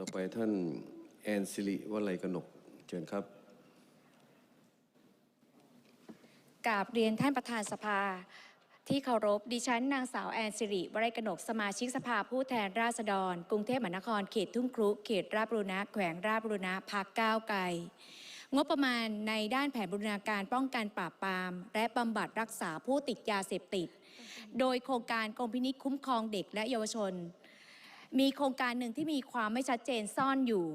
ต่อไปท่านแอนสิริวลัยกนกเชิญครับกราบเรียนท่านประธานสภา ที่เคารพดิฉันนางสาวแอนสิริวรัยกนกสมาชิกสภาผู้แทนราษฎร กรุงเทพมหานครเขตทุ่งครุเขตราชบุณะแขวงราชบุณะพักก้าวไกลงบประมาณในด้านแผนบูรณาการป้องกันปราบปราม และบำบัดรักษาผู้ติดยาเสพติด โดยโครงการกรมพินิจคุ้มครองเด็กและเยาวชน มีโครงการหนึ่งที่มีความไม่ชัดเจนซ่อนอยู่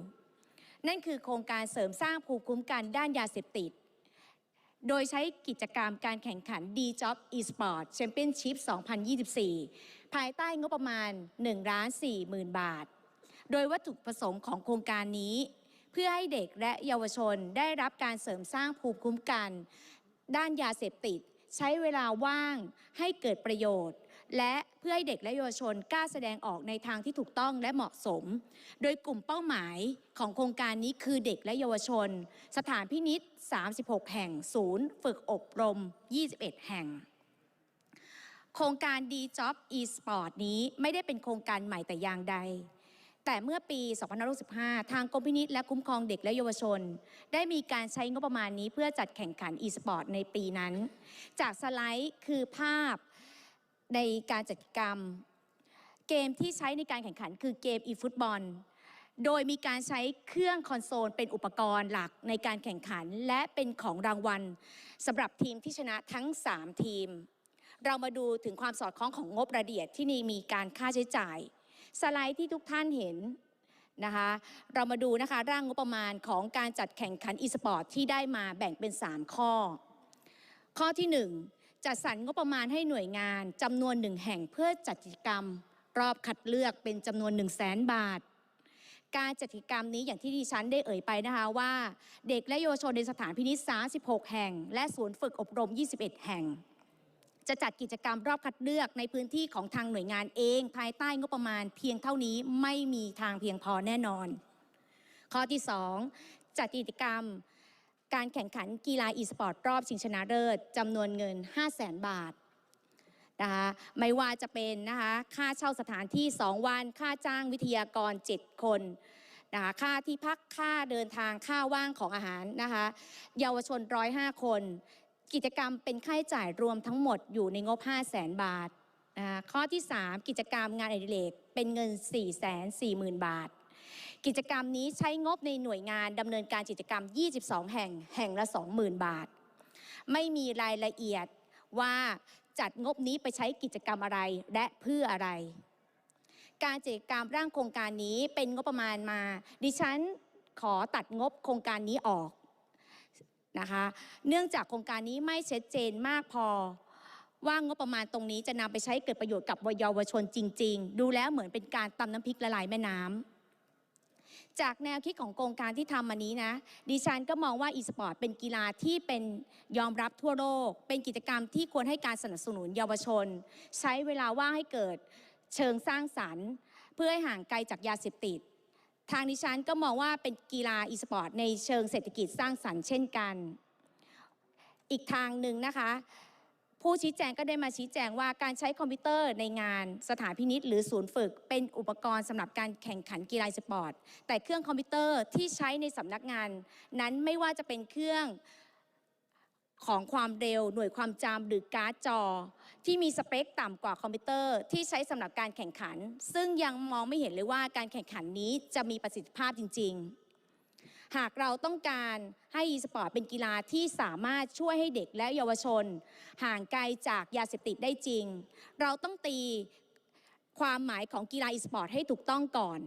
นั่นคือโครงการเสริมสร้างภูมิคุ้มกันด้านยาเสพติด โดยใช้กิจกรรมการแข่งขัน D-Job eSport Championship 2024 ภายใต้งบประมาณ1ล้าน4หมื่นบาท โดยวัตถุประสงค์ของโครงการนี้ เพื่อให้เด็กและเยาวชนได้รับการเสริมสร้างภูมิคุ้มกัน ด้านยาเสพติด ใช้เวลาว่างให้เกิดประโยชน์ และเพื่อให้เด็กและเยาวชนกล้าแสดงออกในทางที่ถูกต้องและเหมาะสม โดยกลุ่มเป้าหมายของโครงการนี้คือเด็กและเยาวชน สถานพินิษ36 แห่ง ศูนย์ ฝึกอบรม 21 แห่ง โครงการ D-Job eSport นี้ไม่ได้เป็นโครงการใหม่แต่อย่างใดแต่เมื่อปี 2565 ทางกรมพินิษและคุ้มครองเด็กและเยาวชน ได้มีการใช้งบประมาณนี้เพื่อจัดแข่งขัน e-sport ในปีนั้น จากสไลด์คือภาพ ในการจัดกิจกรรม เกมที่ใช้ในการแข่งขันคือเกม e-football โดยมีการใช้เครื่องคอนโซลเป็นอุปกรณ์หลักในการแข่งขันและเป็นของรางวัลสำหรับทีมที่ชนะทั้ง 3 ทีม เรามาดูถึงความสอดคล้องของงบระเอียดที่มีการค่าใช้จ่าย สไลด์ที่ทุกท่านเห็นนะคะเรามาดูนะคะร่างงบประมาณของการจัดแข่งขันอีสปอร์ตที่ได้มาแบ่งเป็น 3 ข้อ ข้อที่ 1 จัดสรรงบประมาณให้หน่วยงานจำนวนหนึ่งแห่งเพื่อจัดกิจกรรม รอบคัดเลือกเป็นจำนวน1 0 0 0 0แสนบาท การจัดกิจกรรมนี้อย่างที่ดิฉันได้เอ่ยไปนะคะว่า เด็กและเยาวชนในสถานพินิษ36 แห่ง และศูนย์ฝึกอบรม 21 แห่ง จะจัดกิจกรรมรอบคัดเลือกในพื้นที่ของทางหน่วยงานเอง ภายใต้งบประมาณเพียงเท่านี้ไม่มีทางเพียงพอแน่นอน ข้อที่ 2 จัดกิจกรรม การแข่งขันกีฬาอีสปอร์ตรอบชิงชนะเลิศจำนวนเงิน 5 0 0แสนบาทนะคะไม่ว่าจะเป็นนะคะค่าเช่าสถานที่ 2 วัน ค่าจ้างวิทยากร 7 คนนะคะค่าที่พักค่าเดินทางค่าว่างของอาหารนะคะเยาวชน 105 คน กิจกรรมเป็นค่าใช้จ่ายรวมทั้งหมดอยู่ในงบ 5 0 0แสนบาทนะคะข้อที่ 3 กิจกรรมงานอดิเรกเป็นเงิน 4 4 0 0 0 0 บาท กิจกรรมนี้ใช้งบในหน่วยงานดำเนินการกิจกรรม 22 แห่งแห่งละ 20,000 บาท ไม่มีรายละเอียดว่าจัดงบนี้ไปใช้กิจกรรมอะไรและเพื่ออะไร การกิจกรรมร่างโครงการนี้เป็นงบประมาณมา ดิฉันขอตัดงบโครงการนี้ออกนะคะเนื่องจากโครงการนี้ไม่ชัดเจนมากพอ ว่างบประมาณตรงนี้จะนำไปใช้เกิดประโยชน์กับเยาวชนจริง ๆ ดูแล้วเหมือนเป็นการตำน้ำพริกละลายแม่น้ำ จากแนวคิดของโครงการที่ทำมานี้นะ ดิฉันก็มองว่าอีสปอร์ตเป็นกีฬาที่เป็นยอมรับทั่วโลก เป็นกิจกรรมที่ควรให้การสนับสนุนเยาวชน ใช้เวลาว่างให้เกิดเชิงสร้างสรรค์ เพื่อให้ห่างไกลจากยาเสพติด ทางดิฉันก็มองว่าเป็นกีฬาอีสปอร์ตในเชิงเศรษฐกิจสร้างสรรค์เช่นกัน อีกทางหนึ่งนะคะ ผู้ชี้แจงก็ได้มาชี้แจงว่าการใช้คอมพิวเตอร์ในงานสถานพินิษหรือศูนย์ฝึก เป็นอุปกรณ์สำหรับการแข่งขันกีฬาสปอร์ต แต่เครื่องคอมพิวเตอร์ที่ใช้ในสำนักงาน นั้นไม่ว่าจะเป็นเครื่องของความเร็ว หน่วยความจำหรือการ์ดจอ ที่มีสเปคต่ำกว่าคอมพิวเตอร์ ที่ใช้สำหรับการแข่งขัน ซึ่งยังมองไม่เห็นเลยว่าการแข่งขันนี้จะมีประสิทธิภาพจริง ๆ หากเราต้องการให้ e-sport เป็นกีฬาที่สามารถช่วยให้เด็กและเยาวชน ห่างไกลจากยาเสพติดได้จริง เราต้องตีความหมายของกีฬา e-sport ให้ถูกต้องก่อน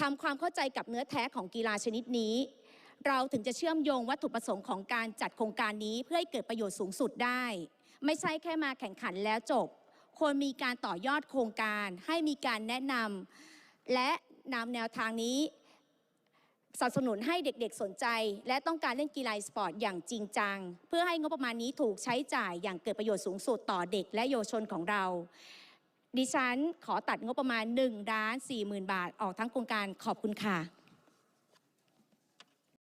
ทำความเข้าใจกับเนื้อแท้ของกีฬาชนิดนี้ เราถึงจะเชื่อมโยงวัตถุประสงค์ของการจัดโครงการนี้เพื่อให้เกิดประโยชน์สูงสุดได้ ไม่ใช่แค่มาแข่งขันแล้วจบ ควรมีการต่อยอดโครงการ ให้มีการแนะนำและนำแนวทางนี้ สนับสนุนให้เด็กๆสนใจ และต้องการเล่นกีฬาสปอร์ตอย่างจริงจัง เพื่อให้งบประมาณนี้ถูกใช้จ่ายอย่างเกิดประโยชน์สูงสุดต่อเด็กและเยาวชนของเรา ดิฉันขอตัดงบประมาณ1ล้าน4 0,000 บาทออกทั้งโครงการขอบคุณค่ะ